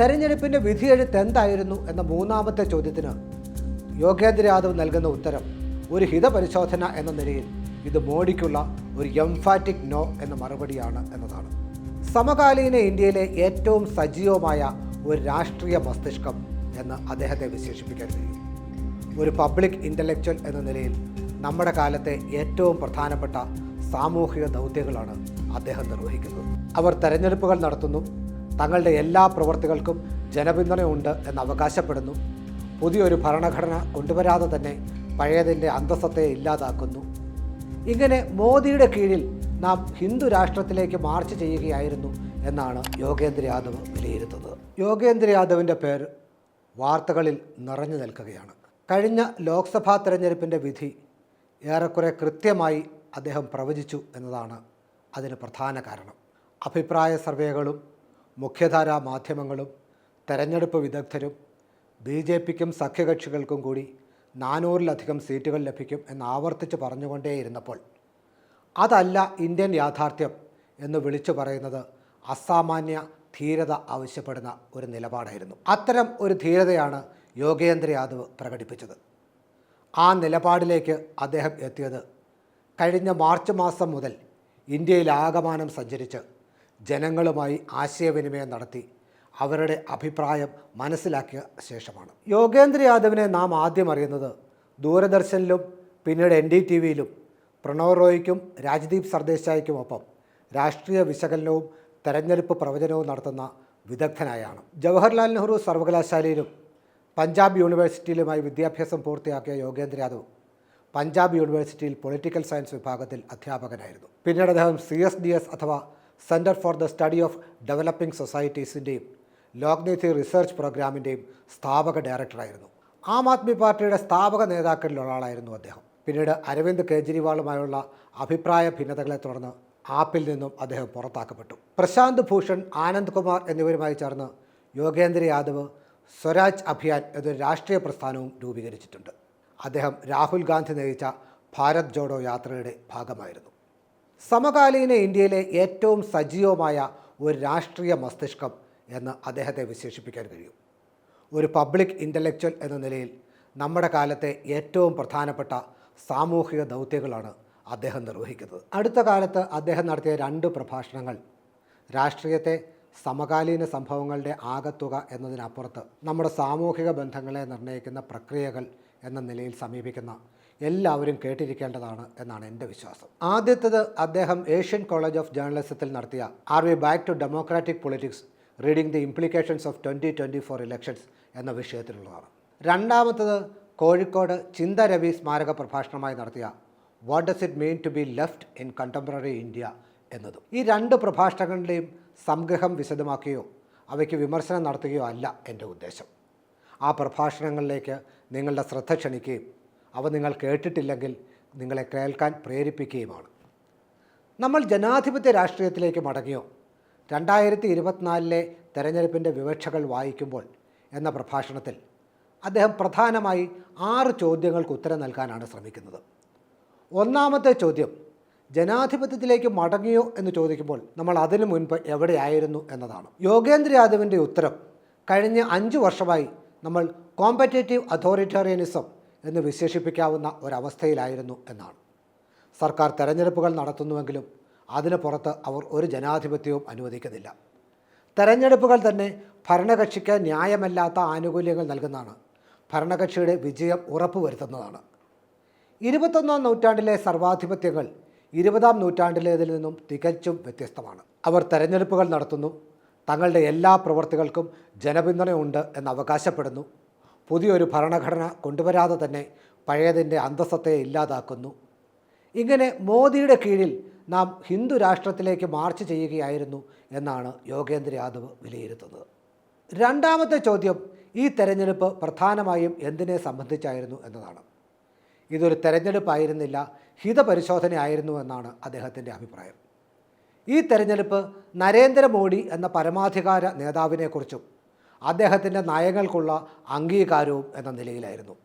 തെരഞ്ഞെടുപ്പിന്റെ വിധിയെഴുത്ത് എന്തായിരുന്നു എന്ന മൂന്നാമത്തെ ചോദ്യത്തിന് യോഗേന്ദ്ര യാദവ് നൽകുന്ന ഉത്തരം ഒരു ഹിതപരിശോധന എന്ന നിലയിൽ ഇത് മോഡിക്കുള്ള ഒരു എംഫാറ്റിക് നോ എന്ന മറുപടിയാണ് എന്നതാണ്. സമകാലീന ഇന്ത്യയിലെ ഏറ്റവും സജീവമായ ഒരു രാഷ്ട്രീയ മസ്തിഷ്കം എന്ന് അദ്ദേഹത്തെ വിശേഷിപ്പിക്കാൻ കഴിയും. ഒരു പബ്ലിക് ഇന്റലക്ച്വൽ എന്ന നിലയിൽ നമ്മുടെ കാലത്തെ ഏറ്റവും പ്രധാനപ്പെട്ട സാമൂഹിക ദൗത്യങ്ങളാണ് അദ്ദേഹം നിർവഹിക്കുന്നത്. അവർ തെരഞ്ഞെടുപ്പുകൾ നടത്തുന്നു തങ്ങളുടെ എല്ലാ പ്രവർത്തികൾക്കും ജനപിന്തുണയുണ്ട് എന്ന് അവകാശപ്പെടുന്നു. പുതിയൊരു ഭരണഘടന കൊണ്ടുവരാതെ തന്നെ പഴയതിന്റെ അന്തസ്സത്തെ ഇല്ലാതാക്കുന്നു. ഇങ്ങനെ മോദിയുടെ കീഴിൽ നാം ഹിന്ദു രാഷ്ട്രത്തിലേക്ക് മാർച്ച് ചെയ്യുകയായിരുന്നു എന്നാണ് യോഗേന്ദ്ര യാദവ് വിലയിരുത്തുന്നത്. യോഗേന്ദ്ര യാദവിന്റെ പേര് വാർത്തകളിൽ നിറഞ്ഞു നിൽക്കുകയാണ്. കഴിഞ്ഞ ലോക്സഭാ തെരഞ്ഞെടുപ്പിന്റെ വിധി ഏറെക്കുറെ കൃത്യമായി അദ്ദേഹം പ്രവചിച്ചു എന്നതാണ് അതിന് പ്രധാന കാരണം. അഭിപ്രായ സർവേകളും മുഖ്യധാരാ മാധ്യമങ്ങളും തെരഞ്ഞെടുപ്പ് വിദഗ്ധരും ബി ജെ പിക്കും സഖ്യകക്ഷികൾക്കും കൂടി നാനൂറിലധികം സീറ്റുകൾ ലഭിക്കും എന്ന് ആവർത്തിച്ച് പറഞ്ഞുകൊണ്ടേയിരുന്നപ്പോൾ അതല്ല ഇന്ത്യൻ യാഥാർത്ഥ്യം എന്ന് വിളിച്ചു പറയുന്നത് അസാമാന്യ ധീരത ആവശ്യപ്പെടുന്ന ഒരു നിലപാടായിരുന്നു. അത്തരം ഒരു ധീരതയാണ് യോഗേന്ദ്ര യാദവ് പ്രകടിപ്പിച്ചത്. ആ നിലപാടിലേക്ക് അദ്ദേഹം എത്തിയത് കഴിഞ്ഞ മാർച്ച് മാസം മുതൽ ഇന്ത്യയിലാകമാനം സഞ്ചരിച്ച് ജനങ്ങളുമായി ആശയവിനിമയം നടത്തി അവരുടെ അഭിപ്രായം മനസ്സിലാക്കിയ ശേഷമാണ്. യോഗേന്ദ്ര യാദവിനെ നാം ആദ്യം അറിയുന്നത് ദൂരദർശനിലും പിന്നീട് എൻ ഡി ടി വിയിലും പ്രണവ് റോയ്ക്കും രാജ്ദീപ് സർദേശായിക്കുമൊപ്പം രാഷ്ട്രീയ വിശകലനവും തെരഞ്ഞെടുപ്പ് പ്രവചനവും നടത്തുന്ന വിദഗ്ധനായാണ്. ജവഹർലാൽ നെഹ്റു സർവകലാശാലയിലും പഞ്ചാബ് യൂണിവേഴ്സിറ്റിയിലുമായി വിദ്യാഭ്യാസം പൂർത്തിയാക്കിയ യോഗേന്ദ്ര യാദവ് പഞ്ചാബ് യൂണിവേഴ്സിറ്റിയിൽ പൊളിറ്റിക്കൽ സയൻസ് വിഭാഗത്തിൽ അധ്യാപകനായിരുന്നു. പിന്നീട് അദ്ദേഹം സി എസ് ഡി എസ് അഥവാ centre for the study of developing സൊസൈറ്റീസിന്റെയും Lokniti research പ്രോഗ്രാമിന്റെയും സ്ഥാപക ഡയറക്ടറായിരുന്നു ആം ആദ്മി പാർട്ടിയുടെ സ്ഥാപക നേതാക്കളിൽ ഒരാളായിരുന്നു അദ്ദേഹം. പിന്നീട് അരവിന്ദ് കെജ്രിവാളുമായുള്ള അഭിപ്രായ ഭിന്നതകളെ തുടർന്ന് ആപ്പിൽ നിന്നും അദ്ദേഹം പുറത്താക്കപ്പെട്ടു. പ്രശാന്ത് ഭൂഷൺ ആനന്ദ് കുമാർ എന്നിവരുമായി ചേർന്ന് യോഗേന്ദ്ര യാദവ് സ്വരാജ് അഭിയാൻ എന്നൊരു രാഷ്ട്രീയ പ്രസ്ഥാനവും രൂപീകരിച്ചിട്ടുണ്ട്. അദ്ദേഹം രാഹുൽ ഗാന്ധി നയിച്ച ഭാരത് ജോഡോ യാത്രയുടെ ഭാഗമായിരുന്നു. സമകാലീന ഇന്ത്യയിലെ ഏറ്റവും സജീവമായ ഒരു രാഷ്ട്രീയ മസ്തിഷ്കം എന്ന് അദ്ദേഹത്തെ വിശേഷിപ്പിക്കാൻ കഴിയും. ഒരു പബ്ലിക് ഇന്റലക്ച്വൽ എന്ന നിലയിൽ നമ്മുടെ കാലത്തെ ഏറ്റവും പ്രധാനപ്പെട്ട സാമൂഹിക ദൗത്യങ്ങളാണ് അദ്ദേഹം നിർവഹിക്കുന്നത്. അടുത്ത കാലത്ത് അദ്ദേഹം നടത്തിയ രണ്ട് പ്രഭാഷണങ്ങൾ രാഷ്ട്രീയത്തെ സമകാലീന സംഭവങ്ങളുടെ ആകത്തുക എന്നതിനപ്പുറത്ത് നമ്മുടെ സാമൂഹിക ബന്ധങ്ങളെ നിർണയിക്കുന്ന പ്രക്രിയകൾ എന്ന നിലയിൽ സമീപിക്കുന്ന എല്ലാവരും കേട്ടിരിക്കേണ്ടതാണ് എന്നാണ് എന്റെ വിശ്വാസം. ആദ്യത്തത് അദ്ദേഹം ഏഷ്യൻ കോളേജ് ഓഫ് ജേർണലിസത്തിൽ നടത്തിയ are we back to democratic politics reading the implications of twenty twenty four elections എന്ന വിഷയത്തിലുള്ളതാണ്. രണ്ടാമത്തത് കോഴിക്കോട് ചിന്ത രവി സ്മാരക പ്രഭാഷണമായി നടത്തിയ what does it mean to be left in contemporary India എന്നതും. ഈ രണ്ട് പ്രഭാഷണങ്ങളുടെയും സംഗ്രഹം വിശദമാക്കുകയോ അവയ്ക്ക് വിമർശനം നടത്തുകയോ അല്ല എന്റെ ഉദ്ദേശം. ആ പ്രഭാഷണങ്ങളിലേക്ക് നിങ്ങളുടെ ശ്രദ്ധ ക്ഷണിക്കുകയും അവ നിങ്ങൾ കേട്ടിട്ടില്ലെങ്കിൽ നിങ്ങളെ കേൾക്കാൻ പ്രേരിപ്പിക്കുകയുമാണ്. നമ്മൾ ജനാധിപത്യ രാഷ്ട്രീയത്തിലേക്ക് മടങ്ങിയോ? രണ്ടായിരത്തി ഇരുപത്തിനാലിലെ തെരഞ്ഞെടുപ്പിന്റെ വിവക്ഷകൾ വായിക്കുമ്പോൾ എന്ന പ്രഭാഷണത്തിൽ അദ്ദേഹം പ്രധാനമായി ആറ് ചോദ്യങ്ങൾക്ക് ഉത്തരം നൽകാനാണ് ശ്രമിക്കുന്നത്. ഒന്നാമത്തെ ചോദ്യം ജനാധിപത്യത്തിലേക്ക് മടങ്ങിയോ എന്ന് ചോദിക്കുമ്പോൾ നമ്മൾ അതിനു മുൻപ് എവിടെയായിരുന്നു എന്നതാണ്. യോഗേന്ദ്ര യാദവിന്റെ ഉത്തരം കഴിഞ്ഞ അഞ്ച് വർഷമായി നമ്മൾ കോമ്പറ്റേറ്റീവ് അതോറിറ്റേറിയനിസം എന്ന് വിശേഷിപ്പിക്കാവുന്ന ഒരവസ്ഥയിലായിരുന്നു എന്നാണ്. സർക്കാർ തെരഞ്ഞെടുപ്പുകൾ നടത്തുന്നുവെങ്കിലും അതിന് പുറത്ത് അവർ ഒരു ജനാധിപത്യവും അനുവദിക്കുന്നില്ല. തെരഞ്ഞെടുപ്പുകൾ തന്നെ ഭരണകക്ഷിക്ക് ന്യായമല്ലാത്ത ആനുകൂല്യങ്ങൾ നൽകുന്നതാണ്. ഭരണകക്ഷിയുടെ വിജയം ഉറപ്പുവരുത്തുന്നതാണ്. ഇരുപത്തൊന്നാം നൂറ്റാണ്ടിലെ സർവാധിപത്യങ്ങൾ ഇരുപതാം നൂറ്റാണ്ടിലേതിൽ നിന്നും തികച്ചും വ്യത്യസ്തമാണ്. അവർ തെരഞ്ഞെടുപ്പുകൾ നടത്തുന്നു. തങ്ങളുടെ എല്ലാ പ്രവർത്തികൾക്കും ജനപിന്തുണയുണ്ട് എന്ന് അവകാശപ്പെടുന്നു. പുതിയൊരു ഭരണഘടന കൊണ്ടുവരാതെ തന്നെ പഴയതിന്റെ അന്തസ്സത്തെ ഇല്ലാതാക്കുന്നു. ഇങ്ങനെ മോദിയുടെ കീഴിൽ നാം ഹിന്ദു രാഷ്ട്രത്തിലേക്ക് മാർച്ച് ചെയ്യുകയായിരുന്നു എന്നാണ് യോഗേന്ദ്ര യാദവ് വിലയിരുത്തുന്നത്. രണ്ടാമത്തെ ചോദ്യം ഈ തെരഞ്ഞെടുപ്പ് പ്രധാനമായും എന്തിനെ സംബന്ധിച്ചായിരുന്നു എന്നതാണ്. ഇതൊരു തെരഞ്ഞെടുപ്പായിരുന്നില്ല ഹിതപരിശോധനയായിരുന്നു എന്നാണ് അദ്ദേഹത്തിന്റെ അഭിപ്രായം. ഈ തെരഞ്ഞെടുപ്പ് നരേന്ദ്രമോദി എന്ന പരമാധികാര നേതാവിനെക്കുറിച്ചും അദ്ദേഹത്തിന്റെ നയങ്ങൾക്കുള്ള അംഗീകാരവും എന്ന നിലയിലായിരുന്നു.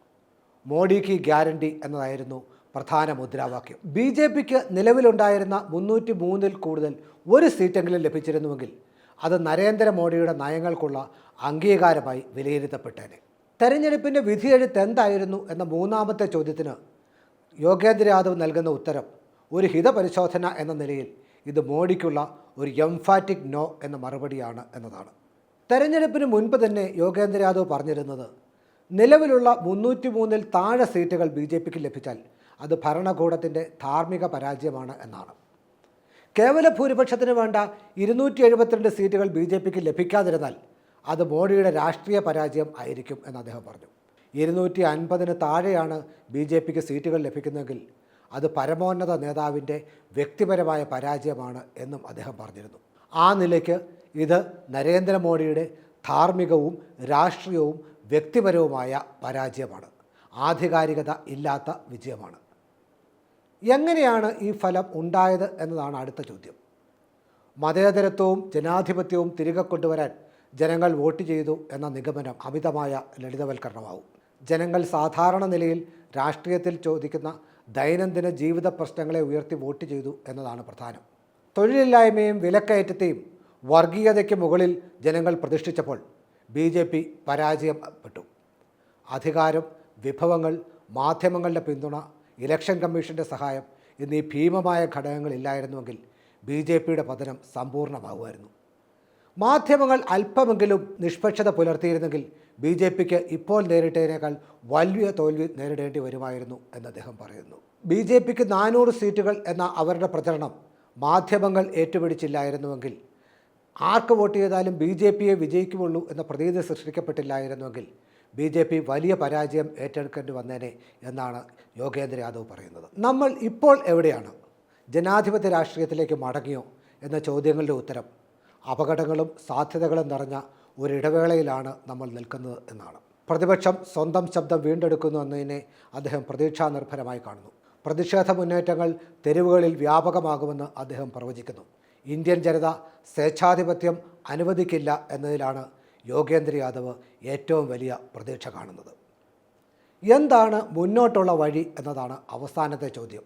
മോഡി കി ഗ്യാരണ്ടി എന്നതായിരുന്നു പ്രധാന മുദ്രാവാക്യം. ബി ജെ പിക്ക് നിലവിലുണ്ടായിരുന്ന മുന്നൂറ്റി മൂന്നിൽ കൂടുതൽ ഒരു സീറ്റെങ്കിലും ലഭിച്ചിരുന്നുവെങ്കിൽ അത് നരേന്ദ്രമോദിയുടെ നയങ്ങൾക്കുള്ള അംഗീകാരമായി വിലയിരുത്തപ്പെട്ടേനെ. തെരഞ്ഞെടുപ്പിന്റെ വിധിയെഴുത്ത് എന്തായിരുന്നു എന്ന മൂന്നാമത്തെ ചോദ്യത്തിന് യോഗേന്ദ്ര യാദവ് നൽകുന്ന ഉത്തരം ഒരു ഹിതപരിശോധന എന്ന നിലയിൽ ഇത് മോഡിക്കുള്ള ഒരു എംഫാറ്റിക് നോ എന്ന മറുപടിയാണ് എന്നതാണ്. തെരഞ്ഞെടുപ്പിന് മുൻപ് തന്നെ യോഗേന്ദ്ര യാദവ് പറഞ്ഞിരുന്നത് നിലവിലുള്ള മുന്നൂറ്റി മൂന്നിൽ താഴെ സീറ്റുകൾ ബി ജെ പിക്ക് ലഭിച്ചാൽ അത് ഭരണകൂടത്തിന്റെ ധാർമ്മിക പരാജയമാണ് എന്നാണ്. കേവല ഭൂരിപക്ഷത്തിന് വേണ്ട ഇരുന്നൂറ്റി എഴുപത്തിരണ്ട് സീറ്റുകൾ ബി ജെ പിക്ക് ലഭിക്കാതിരുന്നാൽ അത് മോഡിയുടെ രാഷ്ട്രീയ പരാജയം ആയിരിക്കും എന്ന് അദ്ദേഹം പറഞ്ഞു. ഇരുന്നൂറ്റി അൻപതിന് താഴെയാണ് ബി ജെ പിക്ക് സീറ്റുകൾ ലഭിക്കുന്നതെങ്കിൽ അത് പരമോന്നത നേതാവിന്റെ വ്യക്തിപരമായ പരാജയമാണ് എന്നും അദ്ദേഹം പറഞ്ഞിരുന്നു. ആ നിലയ്ക്ക് ഇത് നരേന്ദ്രമോദിയുടെ ധാർമ്മികവും രാഷ്ട്രീയവും വ്യക്തിപരവുമായ പരാജയമാണ്. ആധികാരികത ഇല്ലാത്ത വിജയമാണ്. എങ്ങനെയാണ് ഈ ഫലം ഉണ്ടായത് എന്നതാണ് അടുത്ത ചോദ്യം. മതേതരത്വവും ജനാധിപത്യവും തിരികെ കൊണ്ടുവരാൻ ജനങ്ങൾ വോട്ട് ചെയ്തു എന്ന നിഗമനം അമിതമായ ലളിതവൽക്കരണമാവും. ജനങ്ങൾ സാധാരണ നിലയിൽ രാഷ്ട്രീയത്തിൽ ചോദിക്കുന്ന ദൈനംദിന ജീവിത പ്രശ്നങ്ങളെ ഉയർത്തി വോട്ട് ചെയ്തു എന്നതാണ് പ്രധാനം. തൊഴിലില്ലായ്മയും വിലക്കയറ്റത്തെയും വർഗീയതയ്ക്ക് മുകളിൽ ജനങ്ങൾ പ്രതിഷ്ഠിച്ചപ്പോൾ ബി ജെ പി പരാജയപ്പെട്ടു. അധികാരം വിഭവങ്ങൾ മാധ്യമങ്ങളുടെ പിന്തുണ ഇലക്ഷൻ കമ്മീഷന്റെ സഹായം എന്നീ ഭീമമായ ഘടകങ്ങളില്ലായിരുന്നുവെങ്കിൽ ബി ജെ പിയുടെ പതനം സമ്പൂർണമാകുമായിരുന്നു മാധ്യമങ്ങൾ അല്പമെങ്കിലും നിഷ്പക്ഷത പുലർത്തിയിരുന്നെങ്കിൽ ബി ജെ പിക്ക് ഇപ്പോൾ നേരിട്ടതിനേക്കാൾ വലിയ തോൽവി നേരിടേണ്ടി വരുമായിരുന്നു എന്ന് അദ്ദേഹം പറയുന്നു. ബി ജെ പിക്ക് നാനൂറ് സീറ്റുകൾ എന്ന അവരുടെ പ്രചരണം മാധ്യമങ്ങൾ ഏറ്റുപിടിച്ചില്ലായിരുന്നുവെങ്കിൽ ആർക്ക് വോട്ട് ചെയ്താലും ബി ജെ പിയെ വിജയിക്കുമുള്ളൂ എന്ന പ്രതീതി സൃഷ്ടിക്കപ്പെട്ടില്ലായിരുന്നുവെങ്കിൽ ബി ജെ പി വലിയ പരാജയം ഏറ്റെടുക്കേണ്ടി വന്നേനെ എന്നാണ് യോഗേന്ദ്ര യാദവ് പറയുന്നത്. നമ്മൾ ഇപ്പോൾ എവിടെയാണ്? ജനാധിപത്യ രാഷ്ട്രീയത്തിലേക്ക് മടങ്ങിയോ എന്ന ചോദ്യങ്ങളുടെ ഉത്തരം. അപകടങ്ങളും സാധ്യതകളും നിറഞ്ഞ ഒരിടവേളയിലാണ് നമ്മൾ നിൽക്കുന്നത് എന്നാണ്. പ്രതിപക്ഷം സ്വന്തം ശബ്ദം വീണ്ടെടുക്കുന്നു എന്നതിനെ അദ്ദേഹം പ്രതീക്ഷാനിർഭരമായി കാണുന്നു. പ്രതിഷേധ മുന്നേറ്റങ്ങൾ തെരുവുകളിൽ വ്യാപകമാകുമെന്ന് അദ്ദേഹം പ്രവചിക്കുന്നു. ഇന്ത്യൻ ജനത സ്വേച്ഛാധിപത്യം അനുവദിക്കില്ല എന്നതിലാണ് യോഗേന്ദ്ര യാദവ് ഏറ്റവും വലിയ പ്രതീക്ഷ കാണുന്നത്. എന്താണ് മുന്നോട്ടുള്ള വഴി എന്നതാണ് അവസാനത്തെ ചോദ്യം.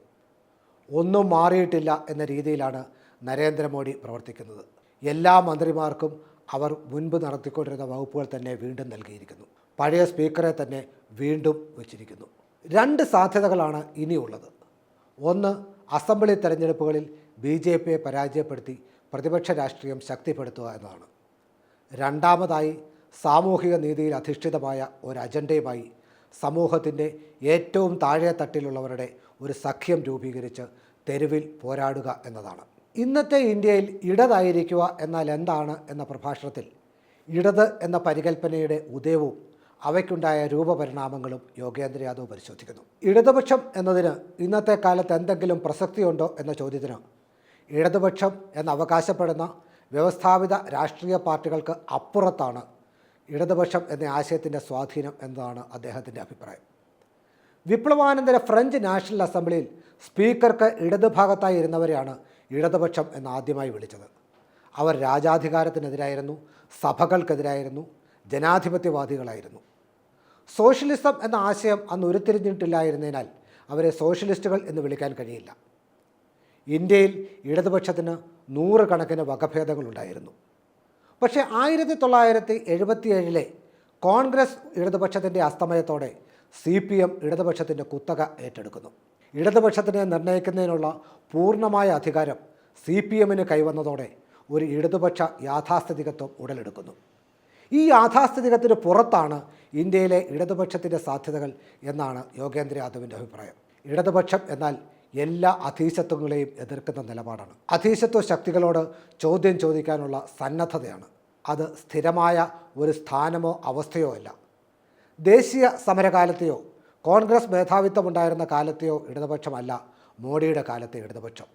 ഒന്നും മാറിയിട്ടില്ല എന്ന രീതിയിലാണ് നരേന്ദ്രമോദി പ്രവർത്തിക്കുന്നത്. എല്ലാ മന്ത്രിമാർക്കും അവർ മുൻപ് നടത്തിക്കൊണ്ടിരുന്ന വകുപ്പുകൾ തന്നെ വീണ്ടും നൽകിയിരിക്കുന്നു. പഴയ സ്പീക്കറെ തന്നെ വീണ്ടും വച്ചിരിക്കുന്നു. രണ്ട് സാധ്യതകളാണ് ഇനിയുള്ളത്. ഒന്ന് അസംബ്ലി തെരഞ്ഞെടുപ്പുകളിൽ ബി ജെ പിയെ പരാജയപ്പെടുത്തി പ്രതിപക്ഷ രാഷ്ട്രീയം ശക്തിപ്പെടുത്തുക എന്നതാണ്. രണ്ടാമതായി സാമൂഹിക നീതിയിൽ അധിഷ്ഠിതമായ ഒരു അജണ്ടയുമായി സമൂഹത്തിന്റെ ഏറ്റവും താഴെ തട്ടിലുള്ളവരുടെ ഒരു സഖ്യം രൂപീകരിച്ച് തെരുവിൽ പോരാടുക എന്നതാണ്. ഇന്നത്തെ ഇന്ത്യയിൽ ഇടതായിരിക്കുക എന്നാൽ എന്താണ് എന്ന പ്രഭാഷണത്തിൽ ഇടത് എന്ന പരികൽപ്പനയുടെ ഉദയവും അവയ്ക്കുണ്ടായ രൂപപരിണാമങ്ങളും യോഗേന്ദ്ര യാദവ് പരിശോധിക്കുന്നു. ഇടതുപക്ഷം എന്നതിന് ഇന്നത്തെ കാലത്ത് എന്തെങ്കിലും പ്രസക്തിയുണ്ടോ എന്ന ചോദ്യത്തിന് ഇടതുപക്ഷം എന്നവകാശപ്പെടുന്ന വ്യവസ്ഥാപിത രാഷ്ട്രീയ പാർട്ടികൾക്ക് അപ്പുറത്താണ് ഇടതുപക്ഷം എന്ന ആശയത്തിന്റെ സ്വാധീനം എന്നതാണ് അദ്ദേഹത്തിന്റെ അഭിപ്രായം. വിപ്ലവാനന്തര ഫ്രഞ്ച് നാഷണൽ അസംബ്ലിയിൽ സ്പീക്കർക്ക് ഇടതുഭാഗത്തായി ഇരുന്നവരെയാണ് ഇടതുപക്ഷം എന്ന് ആദ്യമായി വിളിച്ചത്. അവർ രാജാധികാരത്തിനെതിരായിരുന്നു സഭകൾക്കെതിരായിരുന്നു ജനാധിപത്യവാദികളായിരുന്നു. സോഷ്യലിസം എന്ന ആശയം അന്ന് ഉരുത്തിരിഞ്ഞിട്ടില്ലായിരുന്നതിനാൽ അവരെ സോഷ്യലിസ്റ്റുകൾ എന്ന് വിളിക്കാൻ കഴിയില്ല. ഇന്ത്യയിൽ ഇടതുപക്ഷത്തിന് നൂറുകണക്കിന് വകഭേദങ്ങളുണ്ടായിരുന്നു. പക്ഷേ ആയിരത്തി തൊള്ളായിരത്തി എഴുപത്തിയേഴിലെ കോൺഗ്രസ് ഇടതുപക്ഷത്തിന്റെ അസ്തമയത്തോടെ സി പി എം ഇടതുപക്ഷത്തിന്റെ കുത്തക ഏറ്റെടുക്കുന്നു. ഇടതുപക്ഷത്തിനെ നിർണയിക്കുന്നതിനുള്ള പൂർണമായ അധികാരം സി പി എമ്മിന് കൈവന്നതോടെ ഒരു ഇടതുപക്ഷ യാഥാസ്ഥിതികത്വം ഉടലെടുക്കുന്നു. ഈ യാഥാസ്ഥിതികത്തിന് പുറത്താണ് ഇന്ത്യയിലെ ഇടതുപക്ഷത്തിന്റെ സാധ്യതകൾ എന്നാണ് യോഗേന്ദ്ര യാദവിന്റെ അഭിപ്രായം. ഇടതുപക്ഷം എന്നാൽ എല്ലാ അധീശത്വങ്ങളെയും എതിർക്കുന്ന നിലപാടാണ്. അധീശത്വ ശക്തികളോട് ചോദ്യം ചോദിക്കാനുള്ള സന്നദ്ധതയാണ്. അത് സ്ഥിരമായ ഒരു സ്ഥാനമോ അവസ്ഥയോ അല്ല. ദേശീയ സമരകാലത്തെയോ കോൺഗ്രസ് മേധാവിത്വം ഉണ്ടായിരുന്ന കാലത്തെയോ ഇടതുപക്ഷമല്ല മോഡിയുടെ കാലത്തെ ഇടതുപക്ഷം.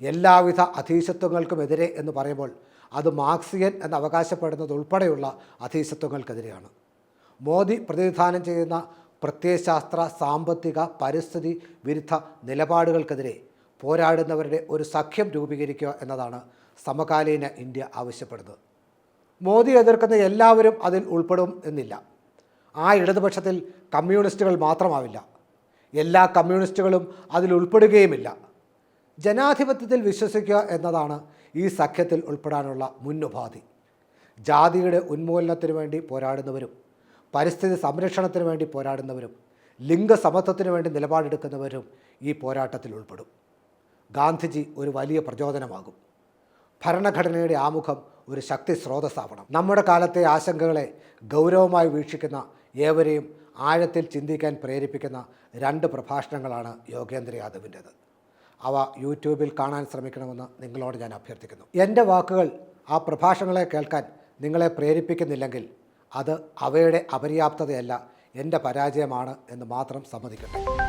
എല്ലാവിധ അധീശത്വങ്ങൾക്കുമെതിരെ എന്ന് പറയുമ്പോൾ അത് മാർക്സിയൻ എന്ന് അവകാശപ്പെടുന്നത് അധീശത്വങ്ങൾക്കെതിരെയാണ്. മോദി പ്രതിനിധാനം ചെയ്യുന്ന പ്രത്യയശാസ്ത്ര സാമ്പത്തിക പരിസ്ഥിതി വിരുദ്ധ നിലപാടുകൾക്കെതിരെ പോരാടുന്നവരുടെ ഒരു സഖ്യം രൂപീകരിക്കുക എന്നതാണ് സമകാലീന ഇന്ത്യ ആവശ്യപ്പെടുന്നത്. മോദി എതിർക്കുന്ന എല്ലാവരും അതിൽ ഉൾപ്പെടും എന്നില്ല. ആ ഇടതുപക്ഷത്തിൽ കമ്മ്യൂണിസ്റ്റുകൾ മാത്രമാവില്ല. എല്ലാ കമ്മ്യൂണിസ്റ്റുകളും അതിൽ ഉൾപ്പെടുകയുമില്ല. ജനാധിപത്യത്തിൽ വിശ്വസിക്കുക എന്നതാണ് ഈ സഖ്യത്തിൽ ഉൾപ്പെടാനുള്ള മുന്നുപാധി. ജാതിയുടെ ഉന്മൂലനത്തിനു വേണ്ടി പോരാടുന്നവരും പരിസ്ഥിതി സംരക്ഷണത്തിന് വേണ്ടി പോരാടുന്നവരും ലിംഗസമത്വത്തിന് വേണ്ടി നിലപാടെടുക്കുന്നവരും ഈ പോരാട്ടത്തിൽ ഉൾപ്പെടും. ഗാന്ധിജി ഒരു വലിയ പ്രചോദനമാകും. ഭരണഘടനയുടെ ആമുഖം ഒരു ശക്തി സ്രോതസ്സാവണം. നമ്മുടെ കാലത്തെ ആശങ്കകളെ ഗൗരവമായി വീക്ഷിക്കുന്ന ഏവരെയും ആഴത്തിൽ ചിന്തിക്കാൻ പ്രേരിപ്പിക്കുന്ന രണ്ട് പ്രഭാഷണങ്ങളാണ് യോഗേന്ദ്ര യാദവിന്റേത്. അവ യൂട്യൂബിൽ കാണാൻ ശ്രമിക്കണമെന്ന് നിങ്ങളോട് ഞാൻ അഭ്യർത്ഥിക്കുന്നു. എന്റെ വാക്കുകൾ ആ പ്രഭാഷണങ്ങളെ കേൾക്കാൻ നിങ്ങളെ പ്രേരിപ്പിക്കുന്നില്ലെങ്കിൽ അത് അവയുടെ അപര്യാപ്തതയല്ല എന്റെ പരാജയമാണ് എന്ന് മാത്രം സമ്മതിക്കട്ടെ.